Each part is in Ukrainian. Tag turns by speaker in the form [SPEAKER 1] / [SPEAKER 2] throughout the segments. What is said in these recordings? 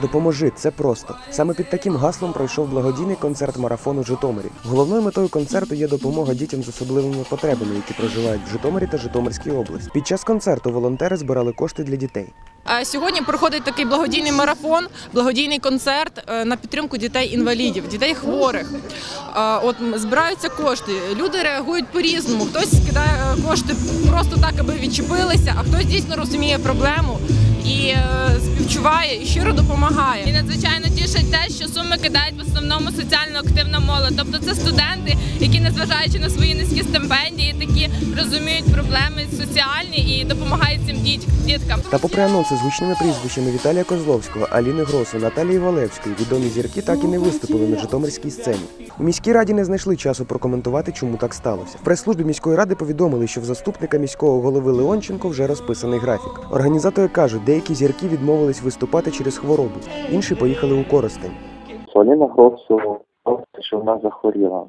[SPEAKER 1] Допоможи, це просто. Саме під таким гаслом пройшов благодійний концерт марафон у Житомирі. Головною метою концерту є допомога дітям з особливими потребами, які проживають в Житомирі та Житомирській області. Під час концерту волонтери збирали кошти для дітей.
[SPEAKER 2] Сьогодні проходить такий благодійний марафон, благодійний концерт е, на підтримку дітей-інвалідів, дітей хворих. Е, От збираються кошти. Люди реагують по-різному. Хтось кидає е, кошти просто так, аби відчепилися, а хтось дійсно розуміє проблему і е, співчуває і щиро допомагає.
[SPEAKER 3] І надзвичайно тішить те, що суми кидають в основному соціально активна молодь. Тобто це студенти, які, незважаючи на свої розуміють проблеми соціальні і допомагають цим діткам.
[SPEAKER 1] Та попри анонси з гучними прізвищами Віталія Козловського, Аліни Гросу, Наталії Валевської, відомі зірки так і не виступили на Житомирській сцені. У міській раді не знайшли часу прокоментувати, чому так сталося. В прес-службі міської ради повідомили, що в заступника міського голови Леонченко вже розписаний графік. Організатори кажуть, деякі зірки відмовились виступати через хворобу, інші поїхали у Коростень.
[SPEAKER 4] Соліна Гросу, що вона захворіла.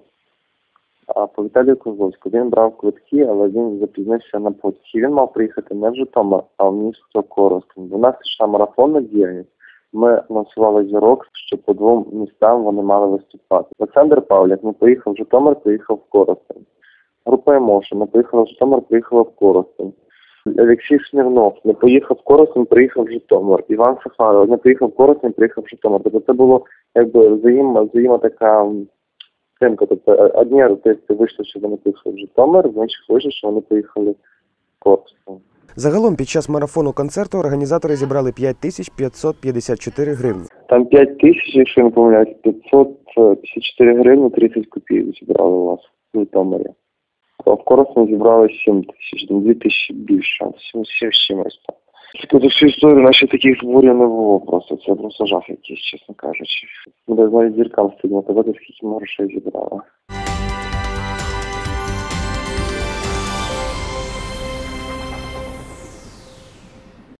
[SPEAKER 4] А по Віталію Козловську він брав квитки, але він запізнився на потяг. Він мав приїхати не в Житомир, а в місто Коростень. До нас йшла марафонна діяльність. Ми анонсували зірок, що по двом містам вони мали виступати. Олександр Павляк не поїхав в Житомир, поїхав в Коростень. Група Емоша не поїхала в Житомир, поїхала в Коростень. Олексій Смірнов не поїхав в Коростень, приїхав в Житомир. Іван Сафаров не поїхав в Коростень, приїхав в Житомир. Тобто це було якби взаємна, взаємна така м, підтримка. Тобто е, одні артисти вийшли, що вони поїхали в Житомир, в інших вийшло, що вони поїхали в Коростень.
[SPEAKER 1] Загалом під час марафону концерту організатори зібрали 5554 гривні.
[SPEAKER 4] Там 5 тисяч, якщо не помиляюсь, 554 гривні 30 копійок зібрали у вас в Житомирі. А в Коростені зібрали 7 тисяч, ну, 2 тисячі більше, 7, 7 з чимось там. За всю історію наші таких зборів не було просто. Це просто жах якийсь, чесно кажучи. Буде навіть зіркам стидно казати, скільки ми грошей зібрали.